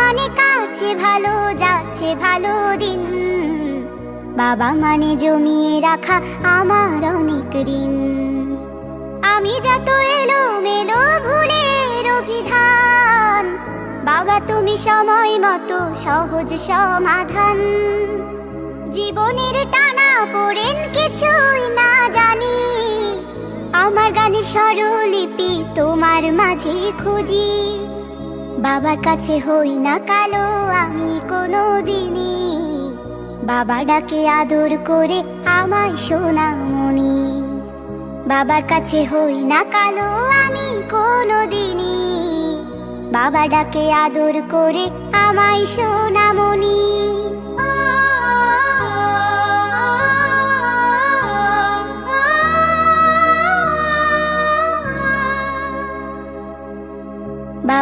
মানে কাছে ভালো যাচ্ছে ভালো দিন। বাবা মানে জমিয়ে রাখা আমার অনেক ঋণ। আমি যত এলো মেলো ভুলের অভিধান, বাবা তুমি সময় মতো সহজ সমাধান। জীবনের টানা পড়েন কিছুই না জানি, আমার গানের স্বরলিপি তোমার মাঝে খুঁজি। বাবার কাছে হই না কালো, আমি কোনো দিনই বাবা ডাকে আদর করে আমায় সোনামণি বাবার কাছে হই না কালো, আমি কোনো দিনই বাবা ডাকে আদর করে আমায় সোনামণি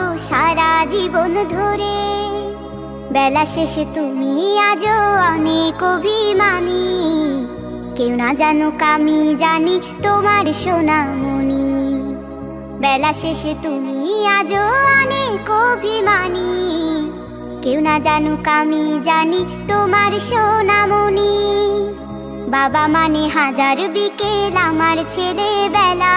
বলো সারা জীবন ধরে। বেলা শেষে তুমি আজও অনেক অভিমানী। কেউ না জানুক আমি জানি তোমার সোনামণি। বেলা শেষে তুমি আজও অনেক অভিমানী। কেউ না জানুক আমি জানি তোমার সোনামণি। বাবা মানে হাজার বিকেল আমার ছেলেবেলা।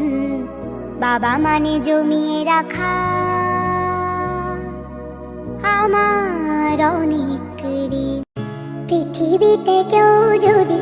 বাবা মানে জমিয়ে রাখা। আমার অনেক পৃথিবীতে কেউ যদি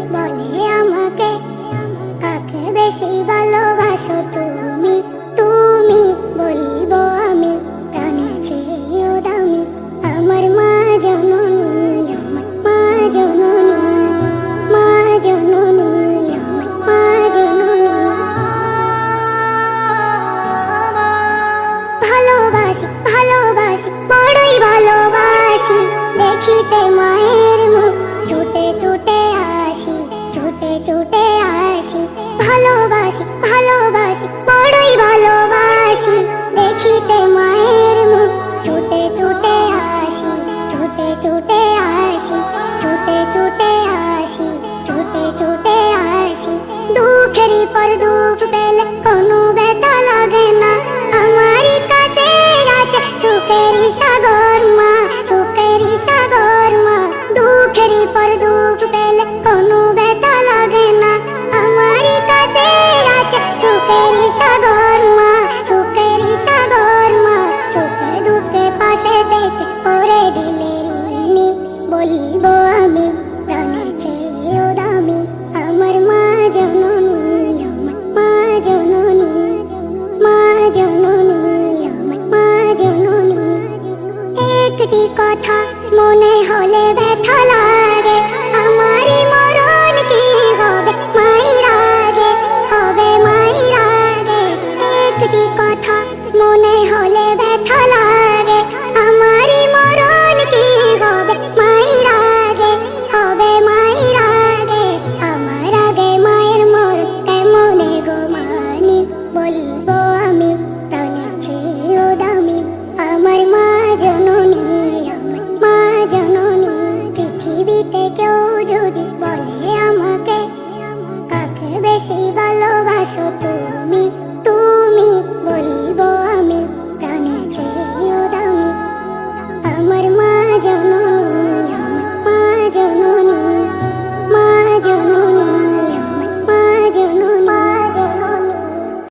বলিব তুমি তুমি আমি প্রাণের চেয়েও দামি। আমার মা জানো